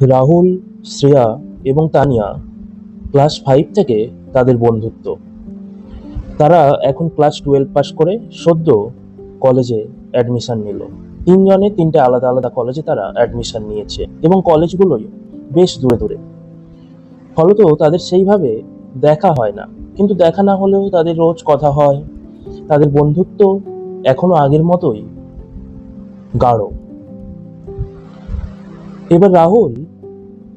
রাহুল, শ্রেয়া এবং Tania class five থেকে তাদের বন্ধুত্ব। তারা এখন ক্লাস টুয়েলভ পাস করে সদ্য কলেজে অ্যাডমিশন নিল। তিনজনে তিনটে আলাদা আলাদা কলেজে তারা অ্যাডমিশন নিয়েছে এবং কলেজগুলোই বেশ দূরে দূরে। ফলত তাদের সেইভাবে দেখা হয় না। কিন্তু দেখা না হলেও তাদের রোজ কথা হয়। তাদের বন্ধুত্ব এখনও আগের মতোই গাঢ়। এবার রাহুল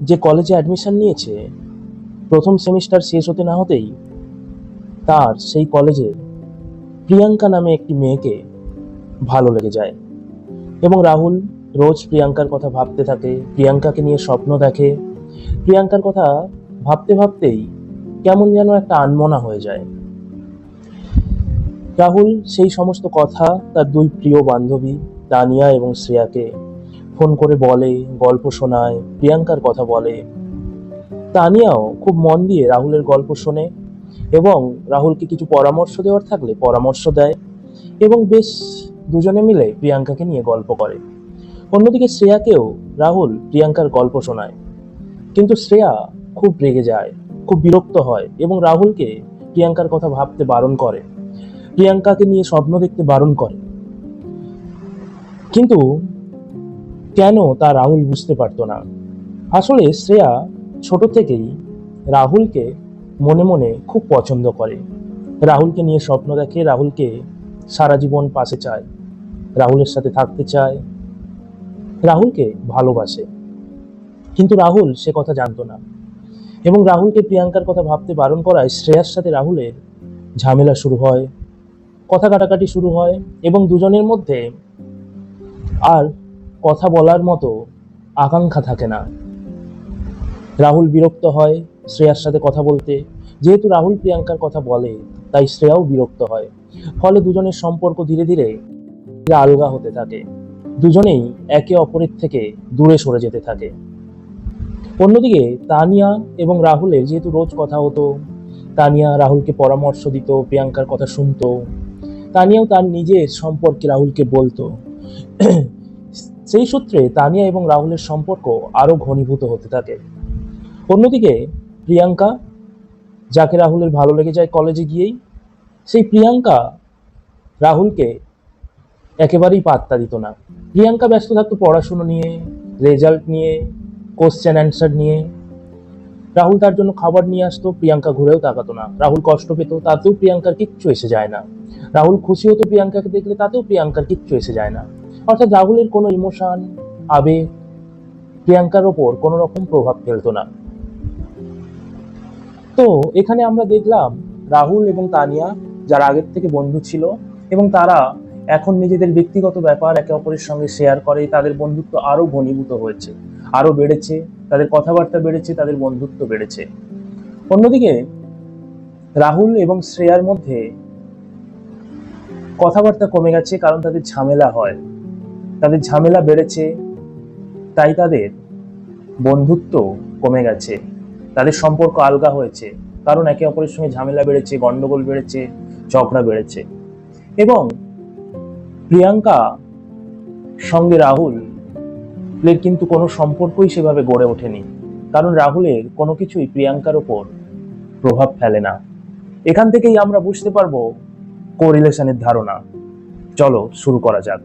যে কলেজে অ্যাডমিশন নিয়েছে, প্রথম সেমিস্টার শেষ হতে না হতেই তার সেই কলেজে প্রিয়াঙ্কা নামে একটি মেয়েকে ভালো লেগে যায়। এবং রাহুল রোজ প্রিয়াঙ্কার কথা ভাবতে থাকে, প্রিয়াঙ্কাকে নিয়ে স্বপ্ন দেখে। প্রিয়াঙ্কার কথা ভাবতে ভাবতেই কেমন যেন একটা আনমনা হয়ে যায়। রাহুল সেই সমস্ত কথা তার দুই প্রিয় বান্ধবী, তানিয়া এবং শ্রেয়াকে ফোন করে বলে, গল্প শোনায়, প্রিয়াঙ্কার কথা বলে। তানিয়াও খুব মন দিয়ে রাহুলের গল্প শোনে এবং রাহুলকে কিছু পরামর্শ দেওয়ার থাকলে পরামর্শ দেয় এবং বেশ দুজনে মিলে প্রিয়াঙ্কাকে নিয়ে গল্প করে। অন্যদিকে শ্রেয়াকেও রাহুল প্রিয়াঙ্কার গল্প শোনায়। কিন্তু শ্রেয়া খুব রেগে যায়, খুব বিরক্ত হয় এবং রাহুলকে প্রিয়াঙ্কার কথা ভাবতে বারণ করে। প্রিয়াঙ্কাকে নিয়ে স্বপ্ন দেখতে বারণ করে। কিন্তু কেন তা রাহুল বুঝতে পারতো না। আসলে শ্রেয়া ছোট থেকেই রাহুলকে মনে মনে খুব পছন্দ করে। রাহুলকে নিয়ে স্বপ্ন দেখে রাহুলকে সারা জীবন পাশে চায়, রাহুলের সাথে থাকতে চায়, রাহুলকে ভালোবাসে। কিন্তু রাহুল সে কথা জানতো না এবং রাহুলকে প্রিয়াঙ্কার কথা ভাবতে বারণ করায় শ্রেয়ার সাথে রাহুলের ঝামেলা শুরু হয়, কথা কাটাকাটি শুরু হয় এবং দুজনের মধ্যে আর কথা বলার মতো আকাঙ্ক্ষা থাকে না। রাহুল বিরক্ত হয় শ্রেয়ার সাথে কথা বলতে। যেহেতু রাহুল প্রিয়াঙ্কার কথা বলে, তাই শ্রেয়াও বিরক্ত হয়। ফলে দুজনের সম্পর্ক ধীরে ধীরে আলগা হতে থাকে। দুজনেই একে অপরের থেকে দূরে সরে যেতে থাকে। অন্যদিকে তানিয়া এবং রাহুলের যেহেতু রোজ কথা হতো, তানিয়া রাহুলকে পরামর্শ দিত, প্রিয়াঙ্কার কথা শুনতো। তানিয়াও তার নিজের সম্পর্কে রাহুলকে বলতো। সেই সূত্রে তানিয়া এবং রাহুলের সম্পর্ক আরও ঘনীভূত হতে থাকে। অন্যদিকে, প্রিয়াঙ্কা, যাকে রাহুলের ভালো লেগে যায় কলেজে গিয়েই, সেই প্রিয়াঙ্কা রাহুলকে একেবারেই পাত্তা দিত না। প্রিয়াঙ্কা ব্যস্ত থাকতো পড়াশুনো নিয়ে রেজাল্ট নিয়ে কোশ্চেন অ্যান্সার নিয়ে। রাহুল তার জন্য খাবার নিয়ে আসতো, প্রিয়াঙ্কা ঘুরেও তাকাতো না। রাহুল কষ্ট পেত, তাতেও প্রিয়াঙ্কার কিচ্ছু এসে যায় না। রাহুল খুশি হতো প্রিয়াঙ্কাকে দেখলে, তাতেও প্রিয়াঙ্কার কিচ্ছু এসে যায় না। অর্থাৎ রাহুলের কোনো ইমোশন, আবেগ, প্রিয়াঙ্কার ওপর কোনো রকম প্রভাব ফেলতো না। তো এখানে আমরা দেখলাম রাহুল এবং তানিয়া, যারা আগের থেকে বন্ধু ছিল, এবং তারা এখন নিজেদের ব্যক্তিগত ব্যাপার একে অপরের সঙ্গে শেয়ার করে, তাদের বন্ধুত্ব আরও ঘনীভূত হয়েছে, আরও বেড়েছে, তাদের কথাবার্তা বেড়েছে, তাদের বন্ধুত্ব বেড়েছে। অন্যদিকে রাহুল এবং শ্রেয়ার মধ্যে কথাবার্তা কমে গেছে কারণ তাদের ঝামেলা হয়। তাদের ঝামেলা বেড়েছে, তাই তাদের বন্ধুত্ব কমে গেছে, তাদের সম্পর্ক আলগা হয়েছে, কারণ একে অপরের সঙ্গে ঝামেলা বেড়েছে, গন্ডগোল বেড়েছে, ঝগড়া বেড়েছে। এবং প্রিয়াঙ্কা সঙ্গে রাহুল এর কিন্তু কোনো সম্পর্কই সেভাবে গড়ে ওঠেনি, কারণ রাহুলের কোনো কিছুই প্রিয়াঙ্কার ওপর প্রভাব ফেলে না। এখান থেকেই আমরা বুঝতে পারব কোরিলেশনের ধারণা। চলো শুরু করা যাক।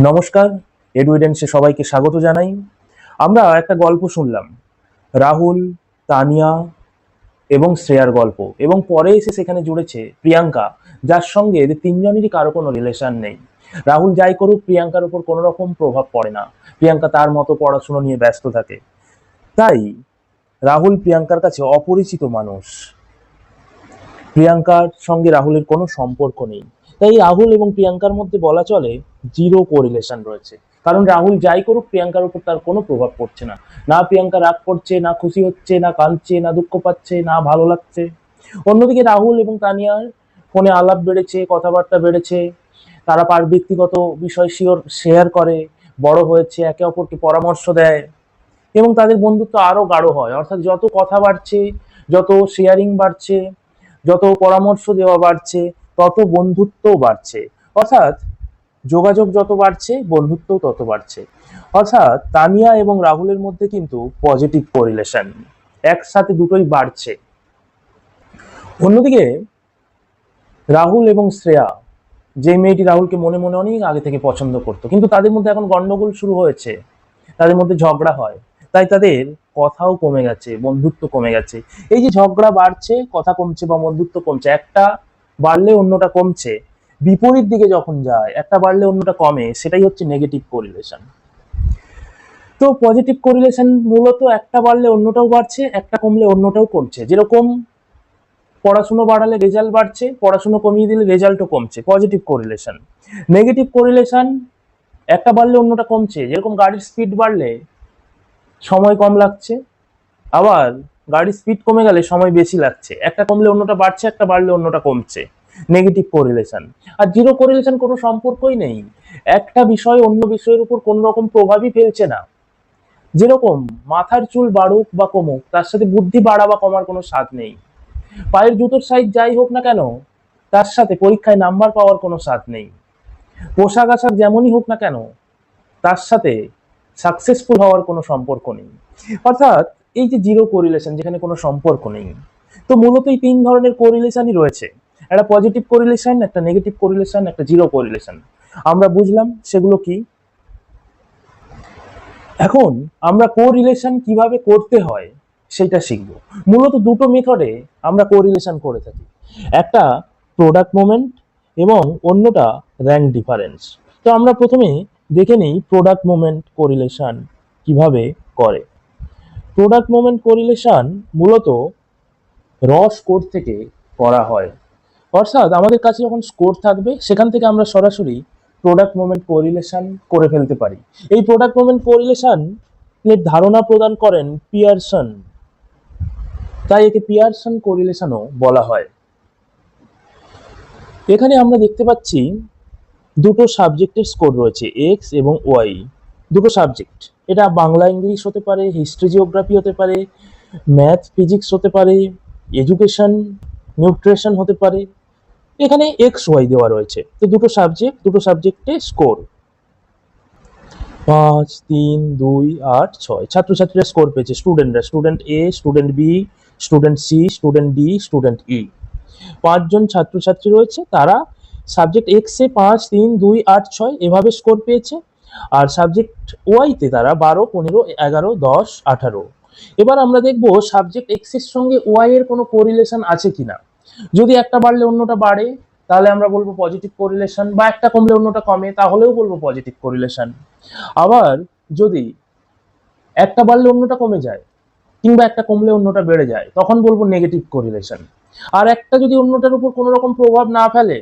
নমস্কার এডুইডেন্সে সবাইকে স্বাগত জানাই। আমরা একটা গল্প শুনলাম, রাহুল, তানিয়া এবং শ্রেয়ার গল্প। এবং পরে এসে সেখানে জুড়েছে প্রিয়াঙ্কা, যার সঙ্গে এদের তিনজনেরই কারও কোনো রিলেশন নেই। রাহুল যাই করুক, প্রিয়াঙ্কার উপর কোনো রকম প্রভাব পড়ে না। প্রিয়াঙ্কা তার মতো পড়াশুনো নিয়ে ব্যস্ত থাকে। তাই রাহুল প্রিয়াঙ্কার কাছে অপরিচিত মানুষ। প্রিয়াঙ্কার সঙ্গে রাহুলের কোনো সম্পর্ক নেই। তাই রাহুল এবং প্রিয়াঙ্কার মধ্যে বলা চলে জিরো কোরিলেশন রয়েছে। কারণ রাহুল যাই করুক, প্রিয়াঙ্কার উপর তার কোনো প্রভাব পড়ছে না। না প্রিয়াঙ্কা রাগ করছে, না খুশি হচ্ছে, না কাঁদছে, না দুঃখ পাচ্ছে, না ভালো লাগছে। অন্যদিকে রাহুল এবং তানিয়ার ফোনে আলাপ বেড়েছে, কথাবার্তা বেড়েছে। তারা পার ব্যক্তিগত বিষয় শিওর শেয়ার করে, বড় হয়েছে, একে অপরকে পরামর্শ দেয়। এবং তাদের বন্ধুত্ব আরও গাঢ় হয়। অর্থাৎ যত কথা বাড়ছে, যত শেয়ারিং বাড়ছে, যত পরামর্শ দেওয়া বাড়ছে, তত বন্ধুত্বও বাড়ছে। অর্থাৎ যোগাযোগ যত বাড়ছে বন্ধুত্বও তত বাড়ছে। অর্থাৎ তানিয়া এবং রাহুলের মধ্যে কিন্তু পজিটিভ কোরিলেশন একসাথে দুটোই বাড়ছে। অন্যদিকে, রাহুল এবং শ্রেয়া, যে মেয়েটি রাহুলকে মনে মনে অনেক আগে থেকে পছন্দ করতো, কিন্তু তাদের মধ্যে এখন গন্ডগোল শুরু হয়েছে। তাদের মধ্যে ঝগড়া হয়। তাই তাদের কথাও কমে গেছে, বন্ধুত্ব কমে গেছে। এই যে ঝগড়া বাড়ছে, কথা কমছে বা বন্ধুত্ব কমছে, একটা বাড়লে অন্যটা কমছে। বিপরীত দিকে যখন যায়, একটা বাড়লে অন্যটা কমে, সেটাই হচ্ছে নেগেটিভ কোরিলেশন তো পজিটিভ কোরিলেশন মূলত একটা বাড়লে অন্যটাও বাড়ছে, একটা কমলে অন্যটাও কমছে। যেরকম পড়াশুনো বাড়ালে রেজাল্ট বাড়ছে, পড়াশুনো কমিয়ে দিলে রেজাল্টও কমছে পজিটিভ কোরিলেশন নেগেটিভ কোরিলেশন একটা বাড়লে অন্যটা কমছে, যেরকম গাড়ির স্পিড বাড়লে সময় কম লাগছে, আবার গাড়ির স্পিড কমে গেলে সময় বেশি লাগছে, একটা কমলে অন্যটা বাড়ছে, একটা বাড়লে অন্যটা কমছে। নেগেটিভ কোরিলেশন আর জিরো কোরিলেশন কোনো সম্পর্কই নেই। একটা বিষয় অন্য বিষয়ের উপর কোনো রকম প্রভাবই ফেলছে না। যেরকম মাথার চুল বাড়ুক বা কমুক, তার সাথে বুদ্ধি বাড়া বা কমার কোনো স্বাদ নেই। পায়ের জুতোর সাইজ যাই হোক না কেন, তার সাথে পরীক্ষায় নাম্বার পাওয়ার কোনো স্বাদ নেই। পোশাক আশাক যেমনই হোক না কেন, তার সাথে সাকসেসফুল হওয়ার কোনো সম্পর্ক নেই। অর্থাৎ এই যে জিরো কোরিলেশন যেখানে কোনো সম্পর্ক নেই। তো মূলত এই তিন ধরনের কোরিলেশনই রয়েছে। একটা পজিটিভ কোরিলেশন একটা নেগেটিভ কোরিলেশন একটা জিরো কোরিলেশন আমরা বুঝলাম সেগুলো কি? এখন আমরা কোরিলেশন কীভাবে করতে হয় সেটা শিখব। মূলত দুটো মেথডে আমরা কোরিলেশন করে থাকি। একটা প্রোডাক্ট মোমেন্ট এবং অন্যটা র্যাঙ্ক ডিফারেন্স তো আমরা প্রথমে দেখে নিই প্রোডাক্ট মোমেন্ট কোরিলেশন কীভাবে করে। প্রোডাক্ট মোমেন্ট কোরিলেশন মূলত রস স্কোর থেকে করা হয়। অর্থাৎ আমাদের কাছে যখন স্কোর থাকবে, সেখান থেকে আমরা সরাসরি প্রোডাক্ট মোমেন্ট কোরিলেশন করে ফেলতে পারি। এই প্রোডাক্ট মোমেন্ট কোরিলেশন এর ধারণা প্রদান করেন পিয়ারসন। তাই একে পিয়ারসন কোরিলেশনও বলা হয়। এখানে আমরা দেখতে পাচ্ছি দুটো সাবজেক্টের স্কোর রয়েছে এক্স এবং ওয়াই দুটো সাবজেক্ট এটা বাংলা, ইংলিশ হতে পারে হিস্ট্রি জিওগ্রাফি হতে পারে ম্যাথ ফিজিক্স হতে পারে এডুকেশন নিউট্রিশন হতে পারে। এখানে এক্স ওয়াই দেওয়া রয়েছে। তো দুটো সাবজেক্ট দুটো সাবজেক্টে স্কোর পাঁচ, তিন, দুই, আট, ছয়। ছাত্রছাত্রীরা স্কোর পেয়েছে। স্টুডেন্টরা student A student B student C student D student E পাঁচজন ছাত্রছাত্রী রয়েছে, তারা সাবজেক্ট এক্সে পাঁচ, তিন, দুই, আট, ছয় এভাবে স্কোর পেয়েছে। আর সাবজেক্ট ওয়াইতে তারা বারো, পনেরো, এগারো, দশ, আঠারো। এবার আমরা দেখব সাবজেক্ট এক্সের সঙ্গে ওয়াই এর কোনো কোরিলেশন আছে কিনা। যদি একটা বাড়লে অন্যটা বাড়ে, তাহলে আমরা বলব পজিটিভ কোরিলেশন বা একটা কমলে অন্যটা কমে, তাহলেও বলব পজিটিভ কোরিলেশন আবার যদি একটা বাড়লে অন্যটা কমে যায়, কিংবা একটা কমলে অন্যটা বেড়ে যায়, তখন বলব নেগেটিভ কোরিলেশন আর একটা যদি অন্যটার উপর কোনো রকম প্রভাব না ফেলে,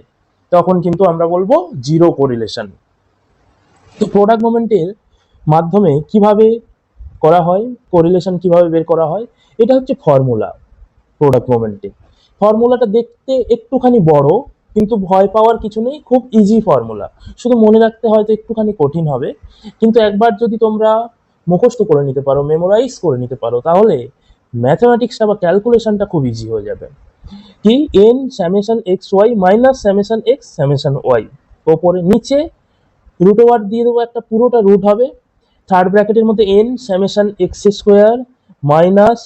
তখন কিন্তু আমরা বলব জিরো কোরিলেশন তো প্রোডাক্ট মোমেন্টের মাধ্যমে কীভাবে করা হয় কোরিলেশন কীভাবে বের করা হয়, এটা হচ্ছে ফর্মুলা প্রোডাক্ট মোমেন্টে ফর্মুলাটা দেখতে একটুখানি বড়, কিন্তু ভয় পাওয়ার কিছু নেই, খুব ইজি ফর্মুলা। শুধু মনে রাখতে হয়তো একটুখানি কঠিন হবে। কিন্তু একবার যদি তোমরা মুখস্থ করে নিতে পারো মেমোরাইজ করে নিতে পারো, তাহলে ম্যাথমেটিক্সটা বা ক্যালকুলেশনটা খুব ইজি হয়ে যাবে। কি N summation X Y minus summation X summation Y ওপরে নিচে রুট ওভার দিয়ে দেবো একটা, পুরোটা রুট হবে। থার্ড ব্র্যাকেটের মধ্যে N summation X square minus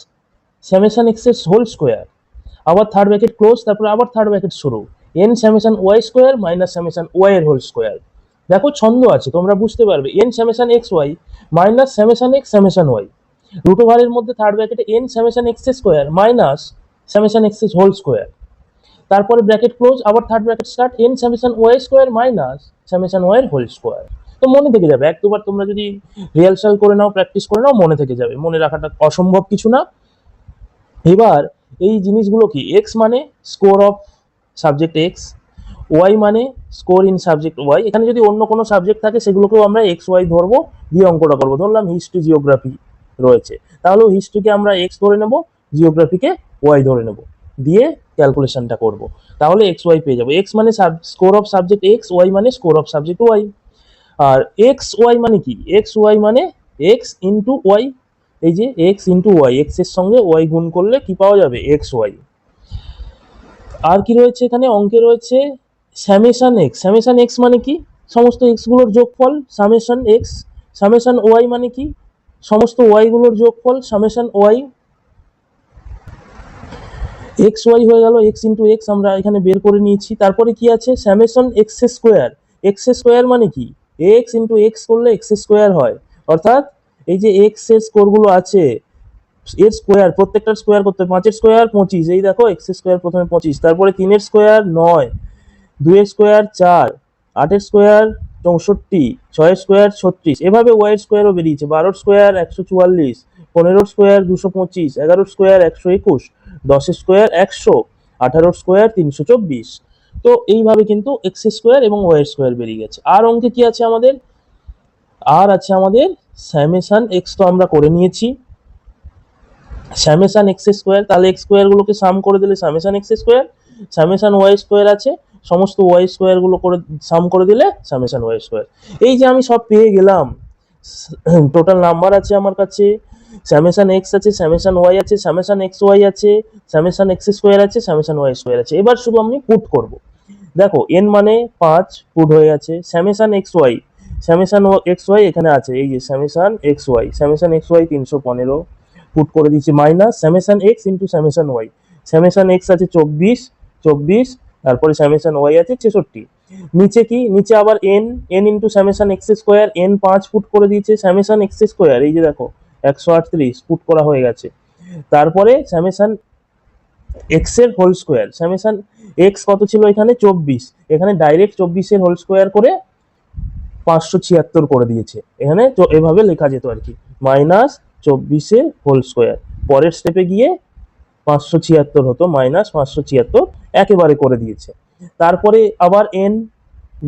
summation এক্সের হোল স্কোয়ার আবার থার্ড ব্র্যাকেট ক্লোজ তারপরে আবার থার্ড ব্র্যাকেট শুরু। N summation Y square minus summation Y এর হোল স্কোয়ার দেখো ছন্দ আছে, তোমরা বুঝতে পারবে। N summation X Y minus summation X summation Y root ওভারের মধ্যে থার্ড ব্র্যাকেটে N summation X square minus summation X whole square তারপরে ব্র্যাকেট ক্লোজ আবার third bracket start N summation Y square minus summation Y এর whole square তো মনে থেকে যাবে, এক দুবার তোমরা যদি রিহার্সাল করে নাও প্র্যাকটিস করে নাও, মনে থেকে যাবে। মনে রাখাটা অসম্ভব কিছু না। এবার এই জিনিসগুলো কি? এক্স মানে score of subject X Y মানে স্কোর ইন সাবজেক্ট ওয়াই এখানে যদি অন্য কোনো সাবজেক্ট থাকে, সেগুলোকেও আমরা এক্স ওয়াই ধরবো, দিয়ে অঙ্কটা করব। ধরলাম হিস্ট্রি জিওগ্রাফি রয়েছে। তাহলেও হিস্ট্রিকে আমরা এক্স ধরে নেব জিওগ্রাফিকে ওয়াই ধরে নেব, দিয়ে ক্যালকুলেশনটা করব। তাহলে এক্স ওয়াই পেয়ে যাব। এক্স মানে score of subject X Y মানে স্কোর অফ সাবজেক্ট ওয়াই আর এক্স ওয়াই মানে কি? এক্স ওয়াই মানে এক্স ইন্টু ওয়াই এই যে এক্স ইন্টু ওয়াই এক্সের সঙ্গে ওয়াই গুণ করলে কি পাওয়া যাবে? এক্স ওয়াই আর কি রয়েছে এখানে? অঙ্কে রয়েছে স্যামেশন এক্স স্যামেশান এক্স মানে কি? সমস্ত এক্সগুলোর যোগফল সামেশন এক্স সামেশন ওয়াই মানে কি? সমস্ত ওয়াই গুলোর যোগফল সামেশন ওয়াই এক্স ওয়াই হয়ে গেল এক্স ইন্টু এক্স আমরা এখানে বের করে নিয়েছি। তারপরে কি আছে? Summation X square X square মানে কি? এক্স ইন্টু এক্স করলে এক্স স্কোয়ার হয়। অর্থাৎ এই যে এক্সের স্কোরগুলো আছে, এর স্কোয়ার প্রত্যেকটা স্কোয়ার করতে। পাঁচের স্কোয়ার পঁচিশ, এই দেখো এক্স স্কোয়ার প্রথমে পঁচিশ, তারপরে তিনের স্কোয়ার নয়, দুইয়ের স্কোয়ার চার, আটের স্কোয়ার চৌষট্টি, ছয়ের স্কোয়ার ছত্রিশ। এভাবে ওয়াইয়ের স্কোয়ারও বেরিয়েছে। বারোর স্কোয়ার একশো চুয়াল্লিশ, পনেরোর স্কোয়ার দুশো পঁচিশ, এগারোর স্কোয়ার একশো একুশ, দশের স্কোয়ার একশো, আঠারোর স্কোয়ার তিনশো চব্বিশ। তো এইভাবে কিন্তু এক্স স্কোয়ার এবং ওয়াই স্কোয়ার বেরিয়ে গেছে। আর অঙ্কে কি আছে আমাদের? আর আছে আমাদের স্যামেশন এক্স তো আমরা করে নিয়েছি। স্যামেশন এক্স স্কোয়ার, তাহলে এক্স স্কোয়ার গুলোকে সাম করে দিলে summation X square summation Y square আছে, সমস্ত ওয়াই স্কোয়ারগুলো করে, সাম করে দিলে স্যামেশন ওয়াই স্কোয়ার। এই যে আমি সব পেয়ে গেলাম, টোটাল নাম্বার আছে আমার কাছে স্যামেশন এক্স আছে স্যামেশন ওয়াই আছে স্যামেশন এক্স ওয়াই আছে স্যামেশন এক্স স্কোয়ার আছে স্যামেশন ওয়াই স্কোয়ার আছে। এবার শুধু আমি পুট করব। দেখো, এন মানে পাঁচ, পুট হয়ে গেছে summation X Y summation X Y এখানে আছে। এই যে summation X Y summation X Y তিনশো পনেরো, পুট করে দিচ্ছি minus summation X into summation Y. Summation X আছে চব্বিশ চব্বিশ, তারপরে স্যামেশন ওয়াই আছে ছেষট্টি। নিচে কি? নিচে আবার N N into summation X square N পাঁচ ফুট করে দিয়েছে স্যামেশন এক্স স্কোয়ার। এই যে দেখো, একশো আটত্রিশ ফুট করা হয়ে গেছে। তারপরে স্যামেশন এক্সের হোল স্কোয়ার স্যামেশন এক্স কত ছিল এখানে? চব্বিশ। এখানে ডাইরেক্ট চব্বিশের হোল স্কোয়ার করে পাঁচশো ছিয়াত্তর করে দিয়েছে। এখানে তো এভাবে লেখা যেত আর কি। মাইনাস চব্বিশে হোল স্কোয়ার। পরের স্টেপে গিয়ে পাঁচশো ছিয়াত্তর হতো, মাইনাস পাঁচশো ছিয়াত্তর একেবারে করে দিয়েছে। তারপরে আবার এন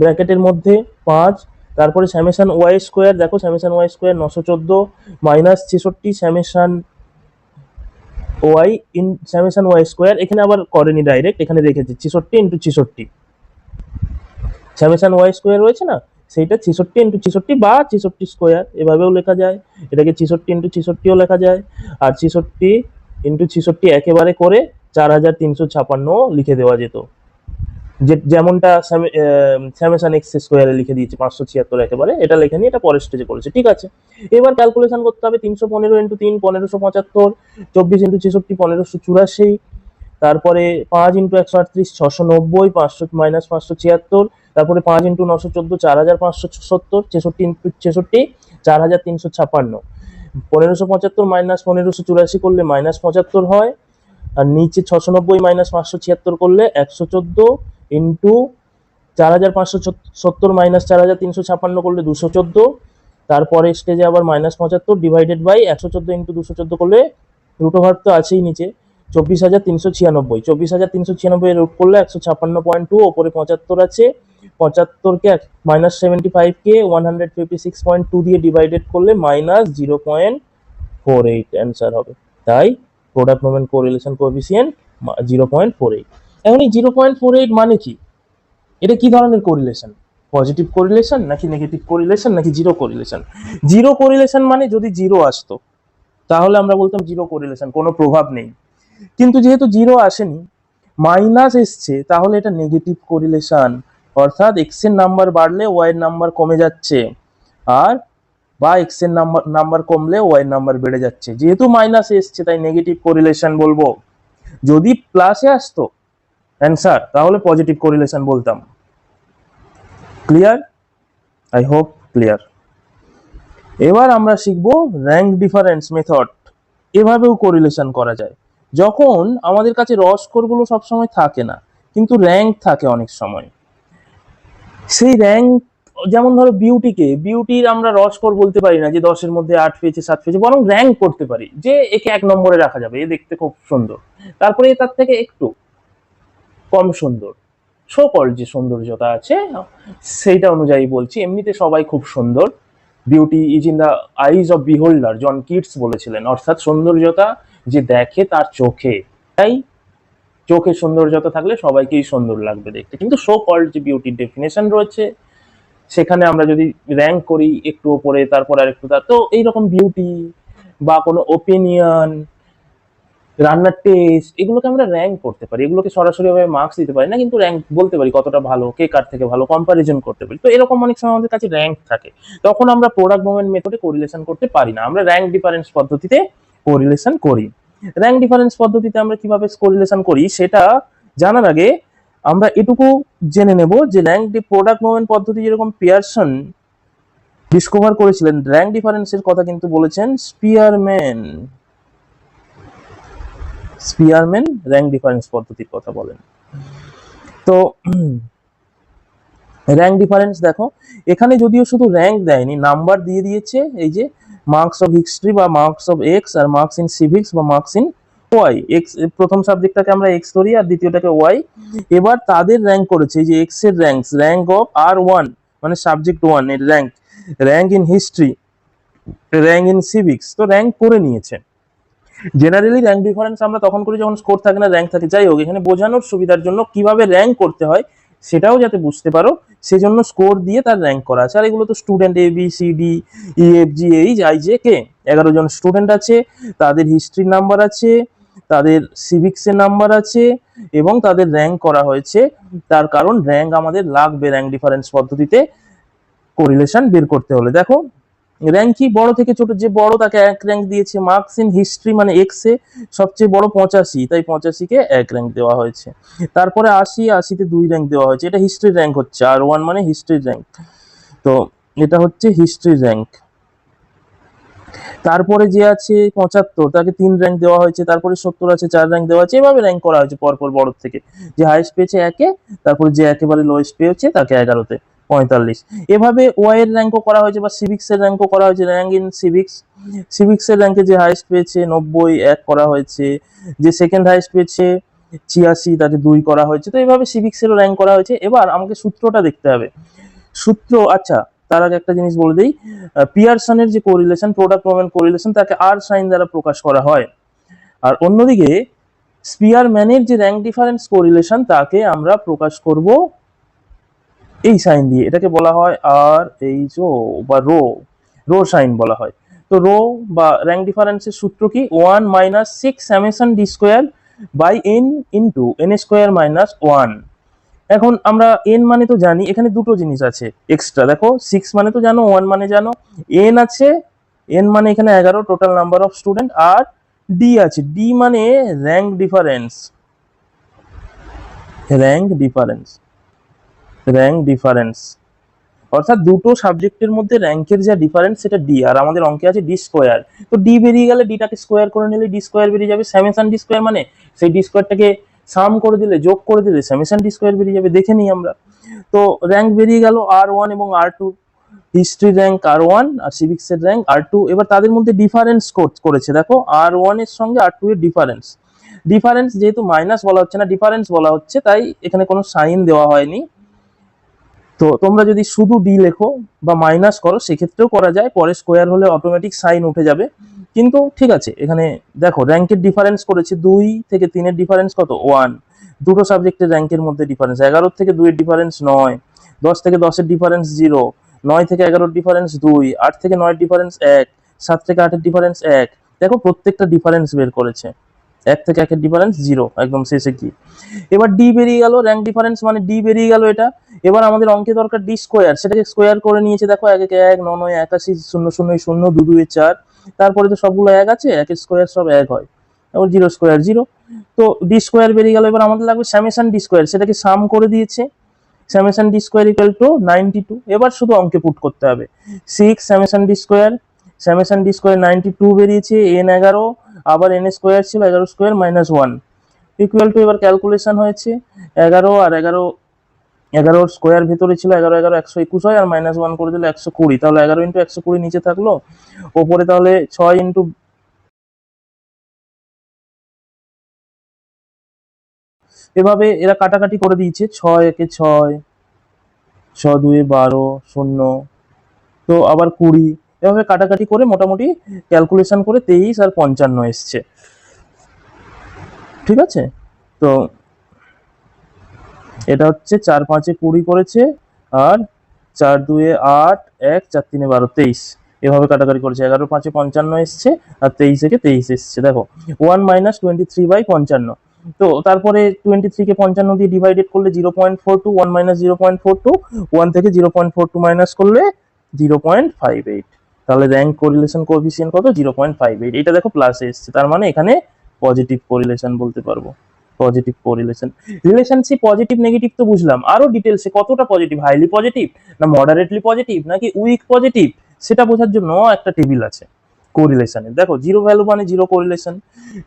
ব্র্যাকেটের মধ্যে পাঁচ, তারপরে স্যামেশন ওয়াই স্কোয়ার, দেখো স্যামেশন ওয়াই স্কোয়ার নশো চোদ্দ, মাইনাস ছেষট্টি summation Y in summation Y square, এখানে আবার করেনি ডাইরেক্ট এখানে রেখেছে ছেষট্টি ইন্টু ছেষট্টি। স্যামেশন ওয়াই স্কোয়ার রয়েছে না? সেইটা ছেষট্টি ইন্টু ছেষট্টি বা ছেষট্টি স্কোয়ার এভাবেও লেখা যায়। এটাকে ছেষট্টি ইন্টু ছেষট্টিও লেখা যায়। আর ছেষট্টি ইন্টু ছেষট্টি একেবারে করে চার হাজার তিনশো ছাপান্ন লিখে দেওয়া যেত। যে, যেমনটা স্যামেশন এক্স স্কোয়ারে লিখে দিয়েছে, পাঁচশো ছিয়াত্তর একেবারে, এটা লেখে নিয়ে এটা পরের স্টেজে করেছে। ঠিক আছে। এবার ক্যালকুলেশন করতে হবে তিনশো পনেরো ইন্টু তিন, পনেরোশো পঁচাত্তর, চব্বিশ ইন্টু ছেষট্টি, পনেরোশো চুরাশি, তারপরে পাঁচ ইন্টু একশো আটত্রিশ, ছশো নব্বই, পাঁচশো মাইনাস পাঁচশো ছিয়াত্তর তারপরে পাঁচ ইন্টু নশো চোদ্দ, চার হাজার পাঁচশো সত্তর, ছেষট্টি ইন্টু ছেষট্টি, চার হাজার তিনশো ছাপান্ন পনেরোশো পঁচাত্তর মাইনাস পনেরোশো চুরাশি করলে মাইনাস পঁচাত্তর হয়, আর নিচে ছশো নব্বই মাইনাস পাঁচশো ছিয়াত্তর করলে একশো চোদ্দ ইন্টু চার হাজার পাঁচশো সত্তর মাইনাস চার হাজার তিনশো ছাপান্ন করলে দুশো চোদ্দ, তারপরে স্টেজে আবার মাইনাস পঁচাত্তর ডিভাইডেড বাই একশো চোদ্দ ইন্টু দুশো চোদ্দ করলে রুট ওভার তো আছেই নিচে, চব্বিশ হাজার তিনশো ছিয়ানব্বই। চব্বিশ হাজার তিনশো ছিয়ানব্বই রুট করলে একশো ছাপান্ন পয়েন্ট টু ওপরে পঁচাত্তর আছে পঁচাত্তরকে minus seventy ফাইভকে one hundred fifty six point two দিয়ে ডিভাইডেড করলে minus zero point four eight answer হবে। তাই product movement correlation coefficient zero point four eight এখন এই জিরো পয়েন্ট ফোর এইট মানে কি? এটা কি ধরনের কোরিলেশন পজিটিভ কোরিলেশন নাকি নেগেটিভ কোরিলেশন নাকি জিরো কোরিলেশন জিরো কোরিলেশন মানে যদি জিরো আসতো, তাহলে আমরা বলতাম জিরো কোরিলেশন কোনো প্রভাব নেই। কিন্তু যেহেতু জিরো আসেনি মাইনাস এসছে, তাহলে এটা নেগেটিভ কোরিলেশন অর্থাৎ এক্সের নাম্বার বাড়লে ওয়াই এর নাম্বার কমে যাচ্ছে আর বা এক্সের নাম্বার নাম্বার কমলে ওয়াই এর নাম্বার বেড়ে যাচ্ছে। যেহেতু মাইনাস এসছে, তাই নেগেটিভ কোরিলেশন বলব। যদি প্লাসে আসতো অ্যান্সার তাহলে পজিটিভ কোরিলেশন বলতাম। ক্লিয়ার আই হোপ ক্লিয়ার এবার আমরা শিখব র্যাঙ্ক ডিফারেন্স মেথড এভাবেও কোরিলেশন করা যায়। যখন আমাদের কাছে রস রস্কোরগুলো সবসময় থাকে না, কিন্তু র্যাঙ্ক থাকে অনেক সময়। সেই র্যাঙ্ক যেমন ধরো বিউটিকে বিউটির আমরা রস্কোর বলতে পারি না যে দশের মধ্যে আট পেয়েছে, সাত পেয়েছে, বরং র্যাঙ্ক করতে পারি, যে একে এক নম্বরে রাখা যাবে, এ দেখতে খুব সুন্দর। তারপরে তার থেকে একটু কম সুন্দর। সকল যে সৌন্দর্যতা আছে, সেইটা অনুযায়ী বলছি, এমনিতে সবাই খুব সুন্দর। Beauty is in the eyes of beholder John Keats বলেছিলেন, অর্থাৎ সৌন্দর্যতা যে দেখে তার চোখে। তাই চোখে সৌন্দর্যতা থাকলে সবাইকেই সুন্দর লাগবে দেখতে। কিন্তু সো কল্ড যে বিউটির ডেফিনেশন রয়েছে, সেখানে আমরা যদি র্যাঙ্ক করি একটু ওপরে, তারপর আর একটু তো এইরকম বিউটি বা কোনো ওপিনিয়ন রান্নার টেস্ট এগুলোকে আমরা র্যাঙ্ক করতে পারি। এগুলোকে সরাসরি ভাবে মার্কস দিতে পারি না, কিন্তু র্যাঙ্ক বলতে পারি কতটা ভালো, কে কার থেকে ভালো কম্পারিজন করতে পারি। তো এরকম অনেক সময় আমাদের কাছে র্যাঙ্ক থাকে। তখন আমরা প্রোডাক্ট মুভমেন্ট মেথডে কোরিলেশন করতে পারি না। আমরা র্যাঙ্ক ডিফারেন্স পদ্ধতিতে কোরিলেশন করি। র্যাঙ্ক ডিফারেন্স পদ্ধতিতে আমরা কীভাবে কোরিলেশন করি সেটা জানার আগে আমরা এটুকু জেনে নেব যে র্যাঙ্ক প্রোডাক্ট মুভমেন্ট পদ্ধতি যেরকম পিয়ারসন ডিসকভার করেছিলেন র্যাঙ্ক ডিফারেন্সের কথা কিন্তু বলেছেন স্পিয়ারম্যান স্পিয়ারম্যান র্যাঙ্ক ডিফারেন্স পদ্ধতির কথা বলেন। তো র্যাঙ্ক ডিফারেন্স দেখো, এখানে যদিও শুধু র্যাঙ্ক দেয়নি নাম্বার দিয়ে দিয়েছে, এই যে মার্কস অফ হিস্ট্রি বা মার্কস অফ এক্স আর মার্কস ইন সিভিক্স বা মার্কস ইন ওয়াই এক্স প্রথম সাবজেক্টটাকে আমরা এক্স ধরি আর দ্বিতীয়টাকে ওয়াই এবার তাদের র্যাঙ্ক করেছে, এই যে এক্সের rank rank of R one মানে সাবজেক্ট ওয়ানের rank rank in history rank in civics তো র্যাঙ্ক করে নিয়েছে। জেনারেলি র্যাঙ্ক ডিফারেন্স আমরা তখন করি যখন স্কোর থাকে না র্যাঙ্ক থাকে। যাই হোক, এখানে বোঝানোর সুবিধার জন্য কীভাবে র্যাঙ্ক করতে হয় সেটাও যাতে বুঝতে পারো। সেজন্য স্কোর দিয়ে তার র্যাঙ্ক করা আছে। আর এগুলো তো student A B C D E F G H I J K এগারো জন স্টুডেন্ট আছে, তাদের হিস্ট্রির নাম্বার আছে, তাদের সিভিক্সের নাম্বার আছে এবং তাদের র্যাঙ্ক করা হয়েছে। তার কারণ র্যাঙ্ক আমাদের লাগবে র্যাঙ্ক ডিফারেন্স পদ্ধতিতে। কোরিলেশন বের করতে হলে। দেখো র্যাঙ্ক কি বড় থেকে ছোট, যে বড় তাকে এক র্যাঙ্ক দিয়েছে মার্কস ইন হিস্ট্রি মানে এক্স সবচেয়ে বড় পঁচাশি, তাই পঁচাশিকে এক র্যাঙ্ক দেওয়া হয়েছে। তারপরে আশি আশিতে দুই র্যাঙ্ক দেওয়া হয়েছে, এটা হিস্ট্রি র্যাঙ্ক হচ্ছে, আর ওয়ান মানে হিস্ট্রি র্যাঙ্ক তো এটা হচ্ছে হিস্ট্রি র্যাঙ্ক তারপরে যে আছে পঁচাত্তর, তাকে তিন র্যাঙ্ক দেওয়া হয়েছে, তারপরে সত্তর আছে, চার র্যাঙ্ক দেওয়া হয়েছে, এভাবে র্যাঙ্ক করা হয়েছে পরপর বড় থেকে। যে হাইস্ট পেয়েছে একে, তারপরে যে একেবারে লোয়েস্ট পেয়েছে, তাকে এগারোতে পঁয়তাল্লিশ। এভাবে ওয়াই এর র্যাঙ্কও করা হয়েছে বা সিভিক্স এর র্যাঙ্কও করা হয়েছে। র্যাঙ্ক ইন সিভিক্স সিভিক্স এর র্যাঙ্কে যে হাইস্ট পেয়েছে নব্বই এক করা হয়েছে। যে সেকেন্ড হাইস্ট পেয়েছে ছিয়াশি তাকে দুই করা হয়েছে। তো এইভাবে সিভিক্স এরও র্যাঙ্ক করা হয়েছে। এবার আমাকে সূত্রটা দেখতে হবে। সূত্র আচ্ছা তার আগে একটা জিনিস বলে দিই। পিয়ারসনের যে কোরিলেশন প্রোডাক্ট মুভমেন্ট কোরিলেশন তাকে আর সাইন দ্বারা প্রকাশ করা হয়। আর অন্যদিকে স্পিয়ারম্যানের যে র্যাঙ্ক ডিফারেন্স কোরিলেশন তাকে আমরা প্রকাশ করব এই সাইন দিয়ে এটাকে বলা হয় আর এইচ ও বা রো রো সাইন বলা হয়। তো রো বা র্যাঙ্ক ডিফারেন্সের সূত্র কি? One minus six summation D square by N into N square minus one. এখন আমরা এন মানে তো জানি, এখানে দুটো জিনিস আছে এক্সট্রা। দেখো, সিক্স মানে তো জানো, ওয়ান মানে জানো। এন আছে, এন মানে এখানে এগারো, টোটাল নাম্বার অফ স্টুডেন্ট। আর ডি আছে, ডি মানে rank difference. Rank difference. Rank difference অর্থাৎ দুটো সাবজেক্টের মধ্যে র্যাঙ্কের যা ডিফারেন্স সেটা ডি আর আমাদের অঙ্কে আছে ডি স্কোয়ার তো ডি বেরিয়ে গেলে ডিটাকে স্কোয়ার করে নিলে ডি স্কোয়ার বেরিয়ে যাবে। স্যামেশন ডি স্কোয়ার মানে সেই ডি স্কোয়ারটাকে সাম করে দিলে, যোগ করে দিলে স্যামেশন ডি স্কোয়ার বেরিয়ে যাবে। দেখে নিই আমরা। তো র্যাঙ্ক বেরিয়ে গেল আর ওয়ান এবং R two history rank R one আর সিভিক্সের র্যাঙ্ক আর টু এবার তাদের মধ্যে ডিফারেন্স করেছে। দেখো আর ওয়ানের সঙ্গে আর টু এর ডিফারেন্স ডিফারেন্স যেহেতু মাইনাস বলা হচ্ছে না ডিফারেন্স বলা হচ্ছে, তাই এখানে কোনো সাইন দেওয়া হয়নি। তো তোমরা যদি শুধু ডি লেখো বা মাইনাস করো, সেক্ষেত্রেও করা যায়। পরে স্কোয়ার হলে অটোমেটিক সাইন উঠে যাবে। কিন্তু ঠিক আছে, এখানে দেখো র্যাঙ্কের ডিফারেন্স করেছে দুই থেকে তিনের ডিফারেন্স কত? ওয়ান দুটো সাবজেক্টের র্যাঙ্কের মধ্যে ডিফারেন্স এগারো থেকে দুইয়ের ডিফারেন্স নয়। দশ থেকে দশের ডিফারেন্স জিরো নয় থেকে এগারোর ডিফারেন্স দুই। আট থেকে নয়ের ডিফারেন্স এক। সাত থেকে আটের ডিফারেন্স এক। দেখো, প্রত্যেকটা ডিফারেন্স বের করেছে। এক থেকে একের ডিফারেন্স জিরো একদম শেষে কি এবার ডি বেরিয়ে গেল র্যাঙ্ক ডিফারেন্স মানে ডি বেরিয়ে গেল এটা। এবার আমাদের অঙ্কে দরকার ডি স্কোয়ার সেটাকে স্কোয়ার করে নিয়েছে, দেখো এক এক এক, ন নয়, একাশি, শূন্য শূন্য শূন্য, দু, দুই চার। তারপরে তো সবগুলো এক আছে একের স্কোয়ার সব এক হয়। এবার জিরো স্কোয়ার জিরো তো ডি স্কোয়ার বেরিয়ে গেল, এবার আমাদের লাগবে স্যামেশন ডি স্কোয়ার সেটাকে সাম করে দিয়েছে। Summation D square equal to ninety two এবার শুধু অঙ্কে পুট করতে হবে। Six summation D square summation D square ninety two বেরিয়েছে এন এগারো আবার এন স্কোয়ার ছিল এগারো square minus one equal to এবার ক্যালকুলেশন হয়েছে, এগারো আর এগারো এগারোর স্কোয়ার ভেতরে ছিল এগারো এগারো একশো একুশ হয়, আর মাইনাস ওয়ান করে দিলে একশো কুড়ি। তাহলে এগারো ইন্টু একশো কুড়ি নিচে থাকল, ওপরে তাহলে ছয় ইন্টু এভাবে এরা কাটাকাটি করে দিয়েছে, ছয়, একে ছয় ছ দুয়ে বারো, শূন্য, তো আবার কুড়ি। এভাবে কাটাকাটি করে মোটামুটি ক্যালকুলেশন করে তেইশ আর পঞ্চান্ন এসছে। ঠিক আছে? তো এটা হচ্ছে চার পাঁচে কুড়ি করেছে আর চার দুয়ে আট, এক, চার তিনে বারো, তেইশ। এভাবে কাটাকাটি করেছে। এগারো পাঁচে পঞ্চান্ন এসছে আর তেইশ থেকে তেইশ এসছে। দেখো one minus twenty three by পঞ্চান্ন। তো তারপরে টোয়েন্টি থ্রিকে পঞ্চান্ন দিয়ে ডিভাইডেড করলে zero point four two one minus zero point four two one থেকে zero point four two minus করলে জিরো পয়েন্ট ফাইভ এইট তাহলে র্যাঙ্ক কোরিলেশন কোএফিসিয়েন্ট কত? জিরো পয়েন্ট ফাইভ এইট এটা দেখো প্লাসে এসছে। তার মানে এখানে পজিটিভ কোরিলেশন বলতে পারব। Positive correlation relationship positive negative তো বুঝলাম। আরও ডিটেলসে কতটা পজিটিভ হাইলি পজিটিভ না মডারেটলি পজিটিভ নাকি উইক পজিটিভ সেটা বোঝার জন্য একটা টেবিল আছে কোরিলেশনের দেখো জিরো ভ্যালু মানে জিরো কোরিলেশন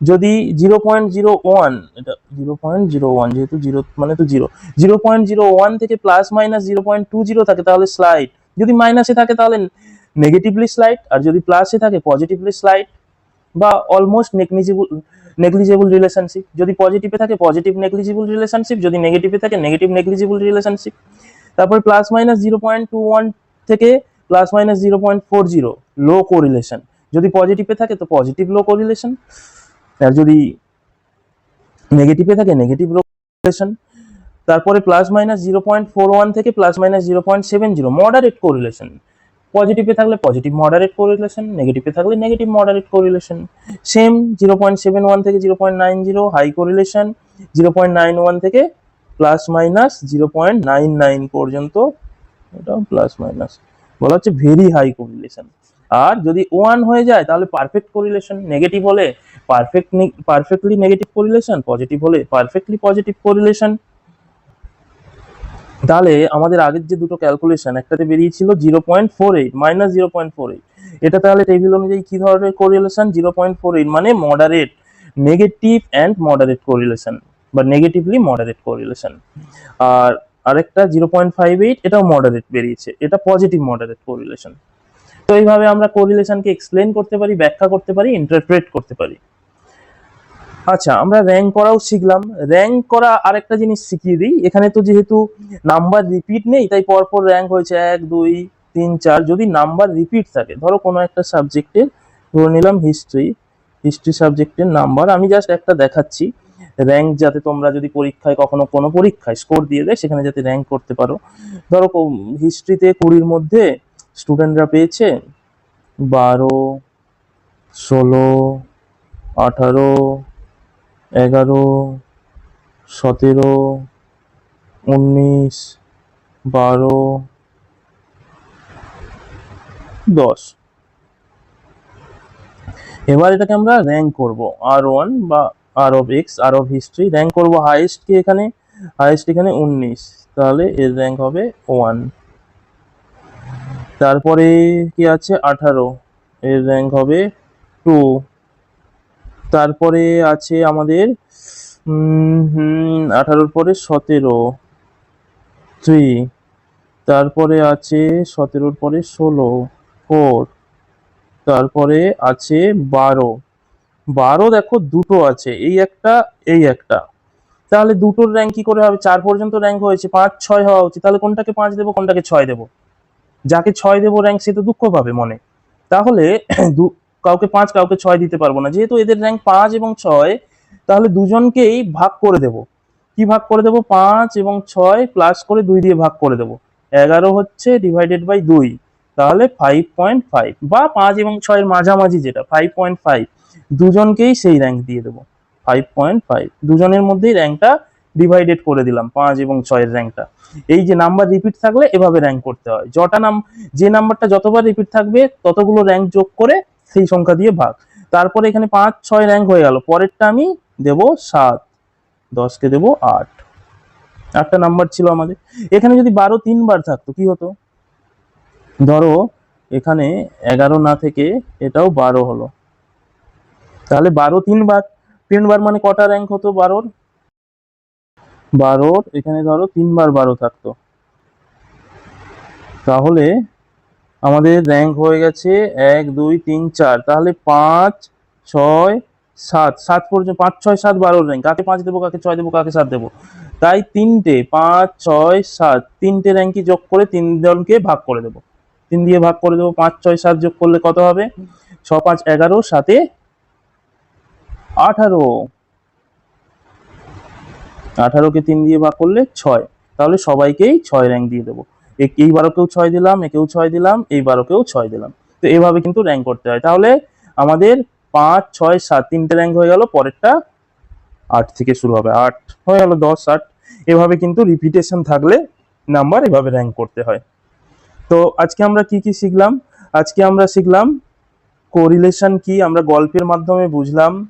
যদি জিরো পয়েন্ট জিরো ওয়ান এটা জিরো পয়েন্ট জিরো ওয়ান যেহেতু জিরো মানে তো zero zero point zero one থেকে plus minus zero point two zero থাকে, তাহলে স্লাইড যদি মাইনাসে থাকে, তাহলে নেগেটিভলি স্লাইড আর যদি প্লাসে থাকে পজিটিভলি স্লাইড বা অলমোস্ট নেগলিজিবল নেগলিজেবল রিলেশনশিপ যদি পজিটিভে থাকে পজিটিভ নেগলিজিবল রিলেশনশিপ যদি নেগেটিভে থাকে নেগেটিভ নেগলিজিবল রিলেশনশিপ তারপর plus minus zero point two one থেকে plus minus zero point four zero low correlation যদি পজিটিভে থাকে, তো পজিটিভ লো কোরিলেশন আর যদি নেগেটিভে থাকে নেগেটিভ লো কোরিলেশন তারপরে plus minus zero point four one থেকে plus minus zero point seven zero moderate correlation পজিটিভে থাকলে পজিটিভ মডারেট কোরিলেশন নেগেটিভে থাকলে negative moderate correlation same zero point seven one থেকে zero point nine zero high correlation zero point nine one থেকে plus minus zero point nine nine পর্যন্ত এটা plus minus বলা হচ্ছে very high correlation আর যদি one হয়ে যায়, তাহলে পারফেক্ট কোরিলেশন নেগেটিভ হলে perfect perfectly negative correlation positive হলে পারফেক্টলি পজিটিভ কোরিলেশন তাহলে আমাদের আগের যে দুটো ক্যালকুলেশন একটাতে বেরিয়েছিল zero point four eight minus zero point four eight এটা তাহলে টেবিল অনুযায়ী কি ধরনের correlation zero point four eight মানে moderate negative and moderate correlation বা নেগেটিভলি মডারেট কোরিলেশন আর আরেকটা জিরো পয়েন্ট ফাইভ এইট এটাও মডারেট বেরিয়েছে, এটা পজিটিভ মডারেট কোরিলেশন তো এইভাবে আমরা কোরিলেশনকে এক্সপ্লেন করতে পারি, ব্যাখ্যা করতে পারি ইন্টারপ্রেট করতে পারি। আচ্ছা আমরা র্যাঙ্ক করাও শিখলাম। র্যাঙ্ক করা আরেকটা জিনিস শিখিয়ে দিই। এখানে তো যেহেতু নাম্বার রিপিট নেই, তাই পরপর র্যাঙ্ক হয়েছে এক, দুই, তিন, চার। যদি নাম্বার রিপিট থাকে, ধরো কোনো একটা সাবজেক্টের ধরে নিলাম হিস্ট্রি হিস্ট্রি সাবজেক্টের নাম্বার আমি জাস্ট একটা দেখাচ্ছি। র্যাঙ্ক যাতে তোমরা যদি পরীক্ষায় কখনো কোনো পরীক্ষায় স্কোর দিয়ে দেয়, সেখানে যাতে র্যাঙ্ক করতে পারো। ধরো হিস্ট্রিতে কুড়ির মধ্যে স্টুডেন্টরা পেয়েছে বারো, ষোলো, আঠারো এগারো, সতেরো, উনিশ, বারো, দশ। এবার এটাকে আমরা র্যাঙ্ক করব। আর ওয়ান বা r of x r of history rank করব হাইয়েস্ট কি এখানে হাইয়েস্ট এখানে উনিশ। তাহলে এর র্যাঙ্ক হবে ওয়ান তারপরে কি আছে? আঠারো। এর র্যাঙ্ক হবে টু তারপরে আছে আমাদের আঠারোর পরে সতেরো থ্রি তারপরে আছে সতেরোর পরে ষোলো ফোর তারপরে আছে বারো। বারো দেখো দুটো আছে, এই একটা এই একটা। তাহলে দুটোর র্যাঙ্ক কি করে হবে? চার পর্যন্ত র্যাঙ্ক হয়েছে, পাঁচ, ছয় হওয়া উচিত। তাহলে কোনটাকে পাঁচ দেবো, কোনটাকে ছয় দেবো? যাকে ছয় দেবো র্যাঙ্ক সে তো দুঃখ পাবে মনে। তাহলে কাউকে পাঁচ, কাউকে ছয় দিতে পারব না। যেহেতু এদের র্যাঙ্ক পাঁচ এবং ছয়, তাহলে দুজনকেই ভাগ করে দেব। কি ভাগ করে দেব? পাঁচ এবং ছয় প্লাস করে দুই দিয়ে ভাগ করে দেব। এগারো হচ্ছে ডিভাইডেড বাই দুই। তাহলে ফাইভ পয়েন্ট ফাইভ বা পাঁচ এবং ছয়ের মাঝামাঝি যেটা ফাইভ পয়েন্ট ফাইভ দুজনকেই সেই র্যাঙ্ক দিয়ে দেবো। ফাইভ পয়েন্ট ফাইভ দুজনের মধ্যেই র্যাঙ্কটা ডিভাইডেড করে দিলাম, পাঁচ এবং ছয়ের র্যাঙ্কটা এই যে নাম্বার রিপিট থাকলে এভাবে র্যাঙ্ক করতে হয়। যটা নাম যে নাম্বারটা যতবার রিপিট থাকবে, ততগুলো র্যাঙ্ক যোগ করে সেই সংখ্যা দিয়ে ভাগ। তারপরে এখানে পাঁচ, ছয় র্যাঙ্ক হয়ে গেল। পরেরটা আমি দেব সাত। দশকে দেব আট। আটটা নাম্বার ছিল আমাদের। এখানে যদি বারো তিনবার থাকতো, কি হতো? ধরো, এখানে এগারো না থেকে এটাও বারো হলো। তাহলে বারো তিনবার। তিনবার মানে কটা র্যাঙ্ক হতো বারোর? বারোর, এখানে ধরো তিনবার বারো থাকতো। তাহলে আমাদের র্যাঙ্ক হয়ে গেছে এক, দুই, তিন, চার। তাহলে পাঁচ, ছয়, সাত। সাত পর্যন্ত পাঁচ, ছয়, সাত, বারোর র্যাঙ্ক কাকে পাঁচ দেবো, কাকে ছয় দেবো, কাকে সাত দেবো? তাই তিনটে, পাঁচ, ছয়, সাত। তিনটে র্যাঙ্কই যোগ করে তিনজনকে ভাগ করে দেবো। তিন দিয়ে ভাগ করে দেবো, পাঁচ, ছয়, সাত যোগ করলে কত হবে? ছ, পাঁচ, এগারো, সাতে আঠারো। আঠারোকে তিন দিয়ে ভাগ করলে ছয়। তাহলে সবাইকেই ছয় র্যাঙ্ক দিয়ে দেবো। এ- এইবারও কেউ ছয় দিলাম, একেও ছয় দিলাম এইবারও কেউ ছয় দিলাম। তো এভাবে কিন্তু র্যাঙ্ক করতে হয়। তাহলে আমাদের পাঁচ, ছয়, সাত তিনটে র্যাঙ্ক হয়ে গেল, পরেরটা আট থেকে শুরু হবে। আট হয়ে গেল, দশ, আট। এভাবে কিন্তু রিপিটেশন থাকলে নাম্বার এভাবে র্যাঙ্ক করতে হয়। তো আজকে আমরা কি কি শিখলাম? আজকে আমরা শিখলাম কোরিলেশন কি? আমরা গল্পের মাধ্যমে বুঝলাম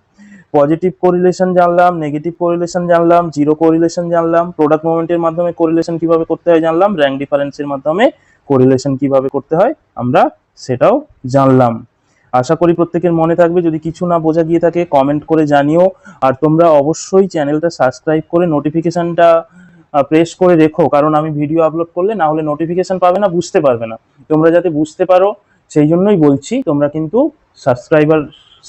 পজিটিভ কোরিলেশন জানলাম নেগেটিভ কোরিলেশন জানলাম জিরো কোরিলেশন জানলাম প্রোডাক্ট মুভমেন্টের মাধ্যমে কোরিলেশন কীভাবে করতে হয় জানলাম র্যাঙ্ক ডিফারেন্সের মাধ্যমে কোরিলেশন কীভাবে করতে হয় আমরা সেটাও জানলাম। আশা করি প্রত্যেকের মনে থাকবে, যদি কিছু না বোঝা গিয়ে থাকে কমেন্ট করে জানিও। আর তোমরা অবশ্যই চ্যানেলটা সাবস্ক্রাইব করে নোটিফিকেশনটা প্রেস করে রেখো, কারণ আমি ভিডিও আপলোড করলে না হলে নোটিফিকেশন পাবে না, বুঝতে পারবে না। তোমরা যাতে বুঝতে পারো, সেই জন্যই বলছি, তোমরা কিন্তু সাবস্ক্রাইবার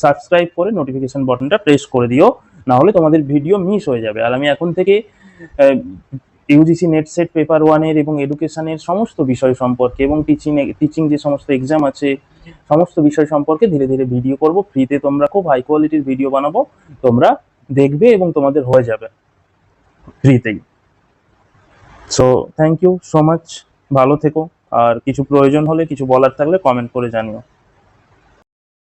সাবস্ক্রাইব করে নোটিফিকেশান বাটনটা প্রেস করে দিও না হলে তোমাদের ভিডিও মিস হয়ে যাবে। আর আমি এখন থেকে ইউজিসি নেট সেট পেপার ওয়ানের এবং এডুকেশনের সমস্ত বিষয় সম্পর্কে এবং টিচিং টিচিং যে সমস্ত এক্সাম আছে, সমস্ত বিষয় সম্পর্কে ধীরে ধীরে ভিডিও করব। ফ্রিতে তোমরা খুব হাই কোয়ালিটির ভিডিও বানাবো, তোমরা দেখবে এবং তোমাদের হয়ে যাবে। ফ্রিতেই so thank you so much ভালো থেকো। আর কিছু প্রয়োজন হলে, কিছু বলার থাকলে কমেন্ট করে জানিও।